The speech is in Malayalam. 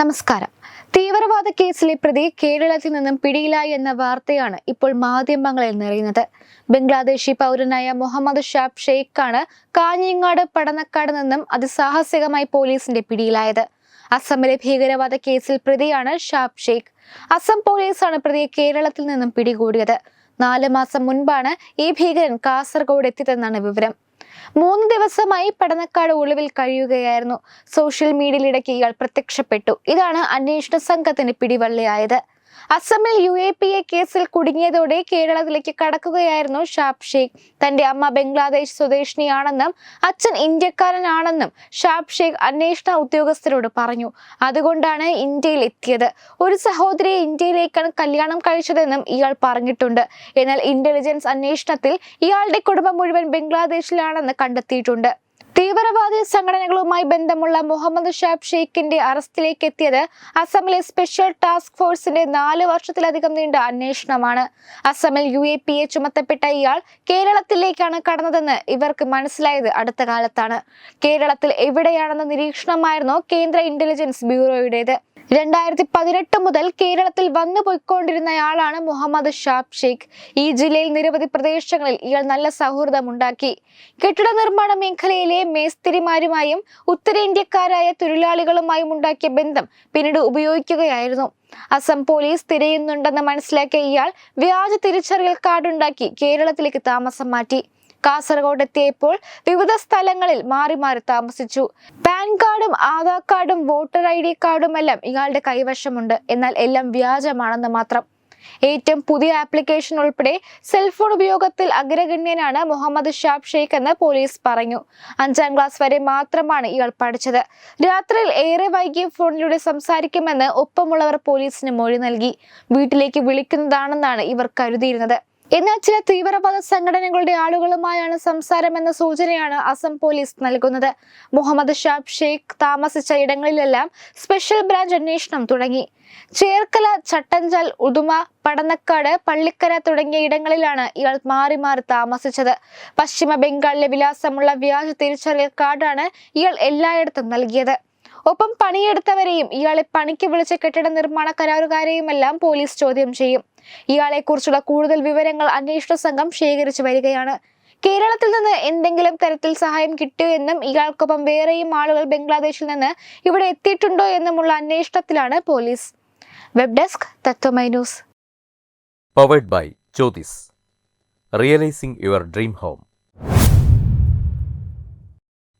നമസ്കാരം. തീവ്രവാദ കേസിലെ പ്രതി കേരളത്തിൽ നിന്നും പിടിയിലായി എന്ന വാർത്തയാണ് ഇപ്പോൾ മാധ്യമങ്ങളിൽ നിറയുന്നത്. ബംഗ്ലാദേശി പൗരനായ മുഹമ്മദ് ഷാബ് ഷെയ്ഖാണ് കാഞ്ഞങ്ങാട് പടനക്കാട് നിന്നും അതിസാഹസികമായി പോലീസിന്റെ പിടിയിലായത്. അസമിലെ ഭീകരവാദ കേസിൽ പ്രതിയാണ് ഷാബ് ഷെയ്ഖ്. അസം പോലീസാണ് പ്രതിയെ കേരളത്തിൽ നിന്നും പിടികൂടിയത്. നാല് മാസം മുൻപാണ് ഈ ഭീകരൻ കാസർഗോഡ് എത്തിയതെന്നാണ് വിവരം. മൂന്ന് ദിവസമായി പടനക്കാട് ഒളിവിൽ കഴിയുകയായിരുന്നു. സോഷ്യൽ മീഡിയയിലിടയ്ക്ക് ഇയാൾ പ്രത്യക്ഷപ്പെട്ടു. ഇതാണ് അന്വേഷണ സംഘത്തിന് പിടിവള്ളിയായത്. അസമിൽ യു എ പി എ കേസിൽ കുടുങ്ങിയതോടെ കേരളത്തിലേക്ക് കടക്കുകയായിരുന്നു ഷാബ് ഷെയ്ഖ്. തന്റെ അമ്മ ബംഗ്ലാദേശ് സ്വദേശിനിയാണെന്നും അച്ഛൻ ഇന്ത്യക്കാരനാണെന്നും ഷാബ് ഷെയ്ഖ് അന്വേഷണ ഉദ്യോഗസ്ഥരോട് പറഞ്ഞു. അതുകൊണ്ടാണ് ഇന്ത്യയിൽ എത്തിയത്. ഒരു സഹോദരിയെ ഇന്ത്യയിലേക്കാണ് കല്യാണം കഴിച്ചതെന്നും ഇയാൾ പറഞ്ഞിട്ടുണ്ട്. എന്നാൽ ഇന്റലിജൻസ് അന്വേഷണത്തിൽ ഇയാളുടെ കുടുംബം മുഴുവൻ ബംഗ്ലാദേശിലാണെന്ന് കണ്ടെത്തിയിട്ടുണ്ട്. തീവ്രവാദി സംഘടനകളുമായി ബന്ധമുള്ള മുഹമ്മദ് ഷാബ് ഷെയ്ഖിന്റെ അറസ്റ്റിലേക്ക് എത്തിയത് അസമിലെ സ്പെഷ്യൽ ടാസ്ക് ഫോഴ്സിന്റെ നാല് വർഷത്തിലധികം നീണ്ട അന്വേഷണമാണ്. അസമിൽ യു എ പി എ ചുമത്തപ്പെട്ട ഇയാൾ കേരളത്തിലേക്കാണ് കടന്നതെന്ന് ഇവർക്ക് മനസ്സിലായത് അടുത്ത കാലത്താണ്. കേരളത്തിൽ എവിടെയാണെന്ന നിരീക്ഷണമായിരുന്നു കേന്ദ്ര ഇന്റലിജൻസ് ബ്യൂറോയുടേത്. രണ്ടായിരത്തി പതിനെട്ട് മുതൽ കേരളത്തിൽ വന്നു പോയിക്കൊണ്ടിരുന്നയാളാണ് മുഹമ്മദ് ഷാബ് ഷെയ്ഖ്. ഈ ജില്ലയിൽ നിരവധി പ്രദേശങ്ങളിൽ ഇയാൾ നല്ല സൗഹൃദം ഉണ്ടാക്കി. കെട്ടിട നിർമ്മാണ മേഖലയിലെ മേസ്തിരിമാരുമായും ഉത്തരേന്ത്യക്കാരായ തൊഴിലാളികളുമായും ഉണ്ടാക്കിയ ബന്ധം പിന്നീട് ഉപയോഗിക്കുകയായിരുന്നു. അസം പോലീസ് തിരയുന്നുണ്ടെന്ന് മനസ്സിലാക്കിയ ഇയാൾ വ്യാജ തിരിച്ചറിയൽ കാർഡുണ്ടാക്കി കേരളത്തിലേക്ക് താമസം മാറ്റി. കാസർഗോഡ് എത്തിയപ്പോൾ വിവിധ സ്ഥലങ്ങളിൽ മാറി മാറി താമസിച്ചു. പാൻ കാർഡും ആധാർ കാർഡും വോട്ടർ ഐ ഡി കാർഡും എല്ലാം ഇയാളുടെ കൈവശമുണ്ട്. എന്നാൽ എല്ലാം വ്യാജമാണെന്ന് മാത്രം. ഏറ്റവും പുതിയ ആപ്ലിക്കേഷൻ ഉൾപ്പെടെ സെൽഫോൺ ഉപയോഗത്തിൽ അഗ്രഗണ്യനാണ് മുഹമ്മദ് ഷാബ് ഷെയ്ഖ് എന്ന് പോലീസ് പറഞ്ഞു. അഞ്ചാം ക്ലാസ് വരെ മാത്രമാണ് ഇയാൾ പഠിച്ചത്. രാത്രിയിൽ ഏറെ വൈകി ഫോണിലൂടെ സംസാരിക്കുമെന്ന് ഒപ്പമുള്ളവർ പോലീസിന് മൊഴി നൽകി. വീട്ടിലേക്ക് വിളിക്കുന്നതാണെന്നാണ് ഇവർ കരുതിയിരുന്നത്. എന്നാൽ ചില തീവ്രവാദ സംഘടനകളുടെ ആളുകളുമായാണ് സംസാരം എന്ന സൂചനയാണ് അസം പോലീസ് നൽകുന്നത്. മുഹമ്മദ് ഷാബ് ഷെയ്ഖ് താമസിച്ച ഇടങ്ങളിലെല്ലാം സ്പെഷ്യൽ ബ്രാഞ്ച് അന്വേഷണം തുടങ്ങി. ചേർക്കല ചട്ടഞ്ചൽ ഉദുമ പടന്നക്കാട് പള്ളിക്കര തുടങ്ങിയ ഇടങ്ങളിലാണ് ഇയാൾ മാറി മാറി താമസിച്ചത്. പശ്ചിമ ബംഗാളിലെ വിലാസമുള്ള വ്യാജ തിരിച്ചറിയൽ കാർഡാണ് ഇയാൾ എല്ലായിടത്തും നൽകിയത്. ഒപ്പം പണിയെടുത്തവരെയും ഇയാളെ പണിക്ക് വിളിച്ച കെട്ടിട നിർമ്മാണ കരാറുകാരെയുമെല്ലാം പോലീസ് ചോദ്യം ചെയ്യും. ഇയാളെ കുറിച്ചുള്ള കൂടുതൽ വിവരങ്ങൾ അന്വേഷണ സംഘം ശേഖരിച്ചു വരികയാണ്. കേരളത്തിൽ നിന്ന് എന്തെങ്കിലും തരത്തിൽ സഹായം കിട്ടിയോ എന്നും ഇയാൾക്കൊപ്പം വേറെയും ആളുകൾ ബംഗ്ലാദേശിൽ നിന്ന് ഇവിടെ എത്തിയിട്ടുണ്ടോ എന്നുമുള്ള അന്വേഷണത്തിലാണ് police. Web desk Tatwamayi news. Powered by Jyothis realising your dream home